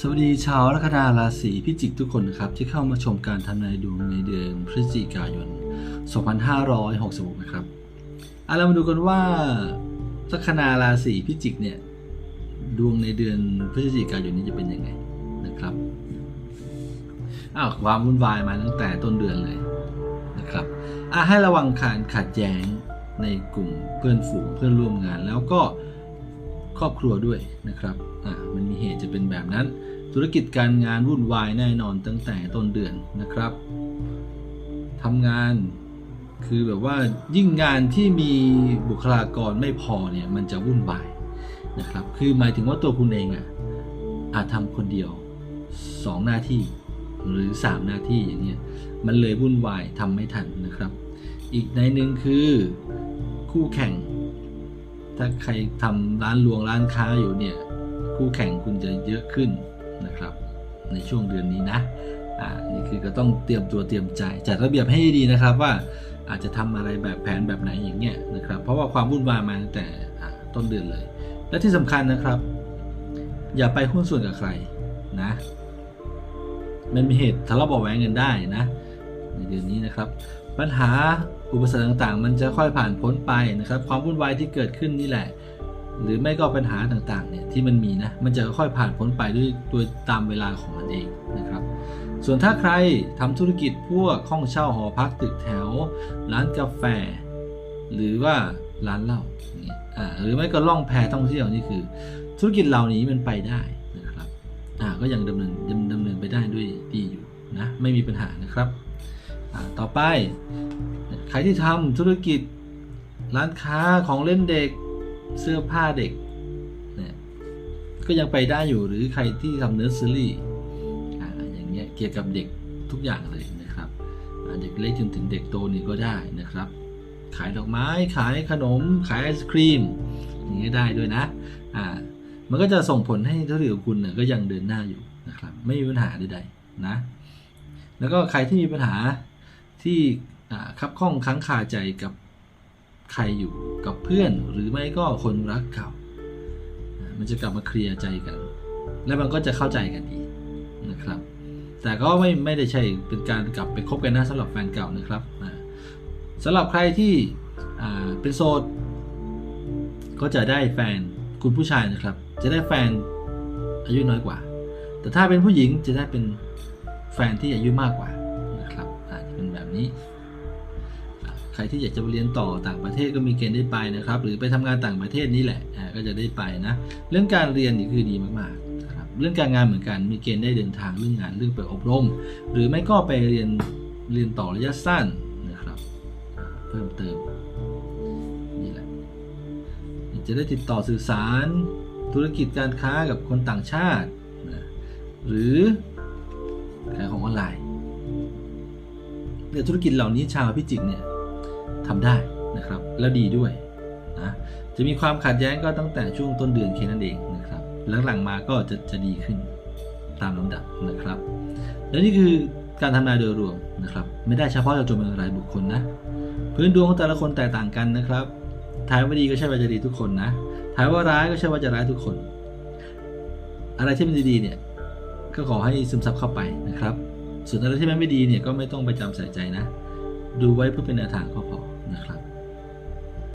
สวัสดีชาวลัคนาราศีพิจิกทุกคนนะครับ ที่เข้ามาชมการทำนายดวงในเดือนพฤศจิกายน 2566 นะครับเอาเรามาดูกันว่าลัคนาราศีพิจิกเนี่ยดวงในเดือนพฤศจิกายนนี้จะเป็นยังไงนะครับอ้าวความวุ่นวายมาตั้งแต่ต้นเดือนเลยนะครับอะให้ระวังการขัดแย้งในกลุ่มเพื่อนฝูงเพื่อนร่วมงาน แล้วก็ครอบครัวด้วยนะครับอ่า มันมีเหตุจะเป็นแบบนั้น ธุรกิจการงานวุ่นวายแน่นอนตั้งแต่ต้นเดือนนะครับทำงานคือแบบว่ายิ่งงานที่มีบุคลากรไม่พอเนี่ยมันจะวุ่นวายนะครับ คือหมายถึงว่าตัวคุณเองอะอาจทำคนเดียว 2 หน้าที่หรือ 3 หน้าที่อย่างเงี้ยมันเลยวุ่นวายทำไม่ทันนะครับ อีกในหนึ่งคือคู่แข่ง ถ้าใครทำร้านรวงร้านค้าอยู่เนี่ย คู่แข่งคุณจะเยอะขึ้นนะครับ ในช่วงเดือนนี้นะอ่านี่คือก็ต้องเตรียมตัวเตรียมใจจัดระเบียบให้ดีนะครับว่าอาจจะทำอะไรแบบแผนแบบไหนอย่างเงี้ยนะครับ เพราะว่าความวุ่นวายมาตั้งแต่ต้นเดือนเลย และที่สำคัญนะครับ อย่าไปหุ้นส่วนกับใครนะมันมีเหตุทะเลาะเบาะแว้งกันได้นะ ในเดือนนี้นะครับ ปัญหาอุปสรรคต่างๆ มันจะค่อยผ่านพ้นไปนะครับ ความวุ่นวายที่เกิดขึ้นนี่แหละ หรือไม่ก็ปัญหาต่างๆเนี่ยที่มันมีนะมันจะค่อยผ่านพ้นไปด้วยตัวตามเวลาของมันเองนะครับ ส่วนถ้าใครทำธุรกิจพวกห้องเช่าหอพักตึกแถว ร้านกาแฟ หรือว่าร้านเหล้าอ่านี้หรือไม่ก็ล่องแพท่องเที่ยวนี่คือ ธุรกิจเหล่านี้มันไปได้นะครับอ่าก็ยังดำเนินดำเนินไปได้ด้วยดีอยู่นะไม่มีปัญหานะครับอ่าต่อไป ใครที่ทำธุรกิจร้านค้าของเล่นเด็ก เสื้อผ้าเด็กเนี่ยก็ยังไปได้อยู่หรือใครที่ทำเนอร์เซอรี่อย่างเงี้ยเกี่ยวกับเด็กทุกอย่างเลยนะครับเด็กเล็กจนถึงเด็กโตนี่ก็ได้นะครับ ขายดอกไม้ขายขนม ขายไอศครีมอย่างเงี้ยได้ด้วยนะอ่ามันก็จะส่งผลให้ธุรกิจของคุณเนี่ยก็ยังเดินหน้าอยู่นะครับ ไม่มีปัญหาใดๆนะ แล้วก็ใครที่มีปัญหาที่อ่าคับข้องค้างคาใจกับ ใครอยู่กับเพื่อนหรือไม่ก็คนรักเก่า มันจะกลับมาเคลียร์ใจกัน และมันก็จะเข้าใจกันอีนะครับ แต่ก็ไม่ไม่ได้ใช่เป็นการกลับไปคบกันนะสำหรับแฟนเก่านะครับอ่าสำหรับใครที่เป็นโสดก็จะได้แฟนคุณผู้ชายนะครับ จะได้แฟนอายุน้อยกว่า แต่ถ้าเป็นผู้หญิงจะได้เป็นแฟนที่อายุมากกว่านะครับอาจจะเป็นแบบนี้ ใครที่อยากจะไปเรียนต่อต่างประเทศก็มีเกณฑ์ได้ไปนะครับ หรือไปทำงานต่างประเทศนี่แหละก็จะได้ไปนะ เรื่องการเรียนนี่คือดีมากๆนะครับเรื่องการงานเหมือนกันมีเกณฑ์ได้เดินทางเรื่องงานเรื่องไปอบรม หรือไม่ก็ไปเรียนเรียนต่อระยะสั้นนะครับเพิ่มเติมนี่แหละจะได้ติดต่อสื่อสารธุรกิจการค้ากับคนต่างชาตินะหรือขายของออนไลน์เนี่ยธุรกิจเหล่านี้ชาวพิจิกเนี่ย ทำได้นะครับ แล้วดีด้วยนะจะมีความขัดแย้งก็ตั้งแต่ช่วงต้นเดือนแค่นั้นเองนะครับหลังๆมาก็จะจะดีขึ้นตามลำดับนะครับ และนี่คือการทำนายโดยรวมนะครับ ไม่ได้เฉพาะเจาะจงเป็นรายบุคคลนะ พื้นดวงของแต่ละคนแตกต่างกันนะครับทายว่าดีก็ใช่ว่าจะดีทุกคนนะทายว่าร้ายก็ใช่ว่าจะร้ายทุกคน อะไรที่มันดีๆเนี่ยก็ขอให้ซึมซับเข้าไปนะครับ ส่วนอะไรที่มันไม่ดีเนี่ยก็ไม่ต้องไปจำใส่ใจนะ ดูไว้เพื่อเป็นแนวทางก็พอนะครับ